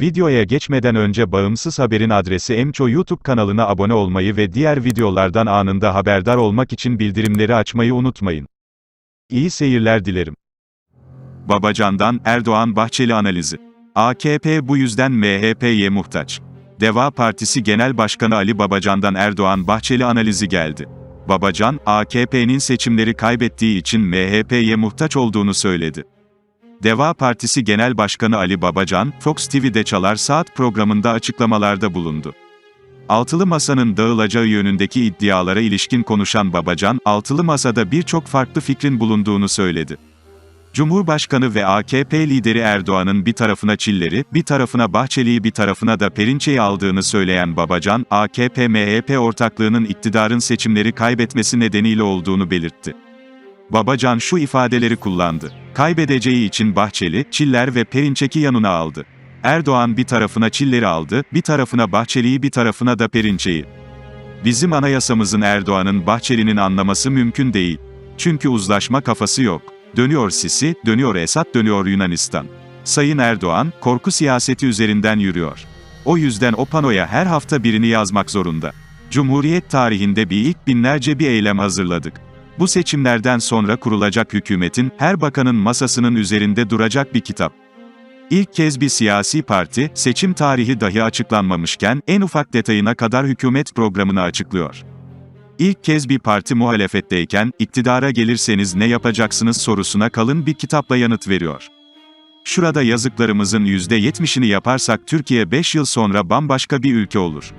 Videoya geçmeden önce Bağımsız Haber'in adresi Emço YouTube kanalına abone olmayı ve diğer videolardan anında haberdar olmak için bildirimleri açmayı unutmayın. İyi seyirler dilerim. Babacan'dan Erdoğan Bahçeli analizi. AKP bu yüzden MHP'ye muhtaç. Deva Partisi Genel Başkanı Ali Babacan'dan Erdoğan Bahçeli analizi geldi. Babacan, AKP'nin seçimleri kaybettiği için MHP'ye muhtaç olduğunu söyledi. Deva Partisi Genel Başkanı Ali Babacan, Fox TV'de Çalar Saat programında açıklamalarda bulundu. Altılı Masa'nın dağılacağı yönündeki iddialara ilişkin konuşan Babacan, Altılı Masa'da birçok farklı fikrin bulunduğunu söyledi. Cumhurbaşkanı ve AKP lideri Erdoğan'ın bir tarafına Çiller'i, bir tarafına Bahçeli'yi bir tarafına da Perinçe'yi aldığını söyleyen Babacan, AKP-MHP ortaklığının iktidarın seçimleri kaybetmesi nedeniyle olduğunu belirtti. Babacan şu ifadeleri kullandı. Kaybedeceği için Bahçeli, Çiller ve Perinçek'i yanına aldı. Erdoğan bir tarafına Çiller'i aldı, bir tarafına Bahçeli'yi bir tarafına da Perinçek'i. Bizim anayasamızın Erdoğan'ın Bahçeli'nin anlaması mümkün değil. Çünkü uzlaşma kafası yok. Dönüyor Sisi, dönüyor Esad, dönüyor Yunanistan. Sayın Erdoğan, korku siyaseti üzerinden yürüyor. O yüzden o panoya her hafta birini yazmak zorunda. Cumhuriyet tarihinde bir ilk binlerce bir eylem hazırladık. Bu seçimlerden sonra kurulacak hükümetin, her bakanın masasının üzerinde duracak bir kitap. İlk kez bir siyasi parti, seçim tarihi dahi açıklanmamışken, en ufak detayına kadar hükümet programını açıklıyor. İlk kez bir parti muhalefetteyken, iktidara gelirseniz ne yapacaksınız sorusuna kalın bir kitapla yanıt veriyor. Şurada yazıklarımızın %70'ini yaparsak Türkiye 5 yıl sonra bambaşka bir ülke olur.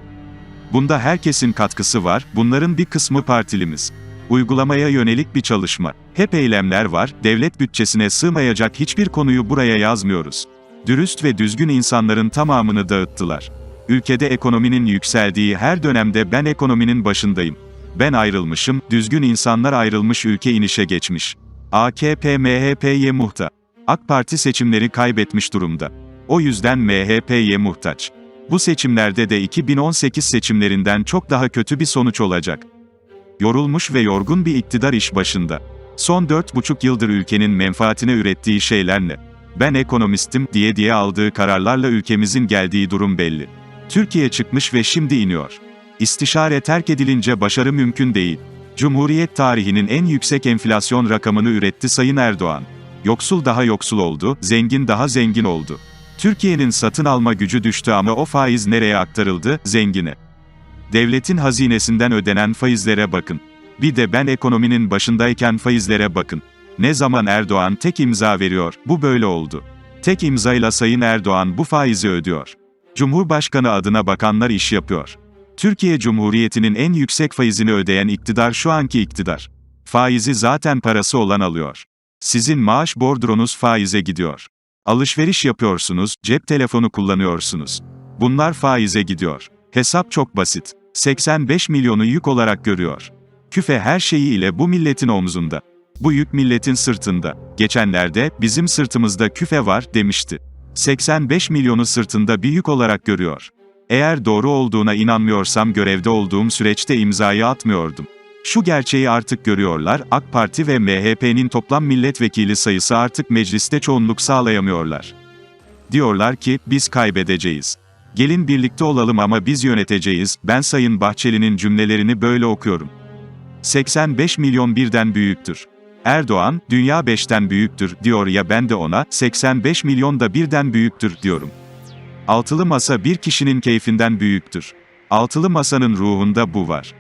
Bunda herkesin katkısı var, bunların bir kısmı partilimiz. Uygulamaya yönelik bir çalışma. Hep eylemler var, devlet bütçesine sığmayacak hiçbir konuyu buraya yazmıyoruz. Dürüst ve düzgün insanların tamamını dağıttılar. Ülkede ekonominin yükseldiği her dönemde ben ekonominin başındayım. Ben ayrılmışım, düzgün insanlar ayrılmış ülke inişe geçmiş. AKP MHP'ye muhta. AK Parti seçimleri kaybetmiş durumda. O yüzden MHP'ye muhtaç. Bu seçimlerde de 2018 seçimlerinden çok daha kötü bir sonuç olacak. Yorulmuş ve yorgun bir iktidar iş başında. Son 4,5 yıldır ülkenin menfaatine ürettiği şeyler ne? Ben ekonomistim diye diye aldığı kararlarla ülkemizin geldiği durum belli. Türkiye çıkmış ve şimdi iniyor. İstişare terk edilince başarı mümkün değil. Cumhuriyet tarihinin en yüksek enflasyon rakamını üretti Sayın Erdoğan. Yoksul daha yoksul oldu, zengin daha zengin oldu. Türkiye'nin satın alma gücü düştü ama o faiz nereye aktarıldı? Zengine. Devletin hazinesinden ödenen faizlere bakın. Bir de ben ekonominin başındayken faizlere bakın. Ne zaman Erdoğan tek imza veriyor, bu böyle oldu. Tek imzayla Sayın Erdoğan bu faizi ödüyor. Cumhurbaşkanı adına bakanlar iş yapıyor. Türkiye Cumhuriyeti'nin en yüksek faizini ödeyen iktidar şu anki iktidar. Faizi zaten parası olan alıyor. Sizin maaş bordronuz faize gidiyor. Alışveriş yapıyorsunuz, cep telefonu kullanıyorsunuz. Bunlar faize gidiyor. Hesap çok basit. 85 milyonu yük olarak görüyor. Küfe her şeyiyle bu milletin omzunda. Bu yük milletin sırtında. Geçenlerde, bizim sırtımızda küfe var, demişti. 85 milyonu sırtında bir yük olarak görüyor. Eğer doğru olduğuna inanmıyorsam görevde olduğum süreçte imzayı atmıyordum. Şu gerçeği artık görüyorlar, AK Parti ve MHP'nin toplam milletvekili sayısı artık mecliste çoğunluk sağlayamıyorlar. Diyorlar ki, biz kaybedeceğiz. Gelin birlikte olalım ama biz yöneteceğiz, ben Sayın Bahçeli'nin cümlelerini böyle okuyorum. 85 milyon birden büyüktür. Erdoğan, dünya 5'ten büyüktür, diyor ya ben de ona, 85 milyon da birden büyüktür, diyorum. Altılı masa bir kişinin keyfinden büyüktür. Altılı masanın ruhunda bu var.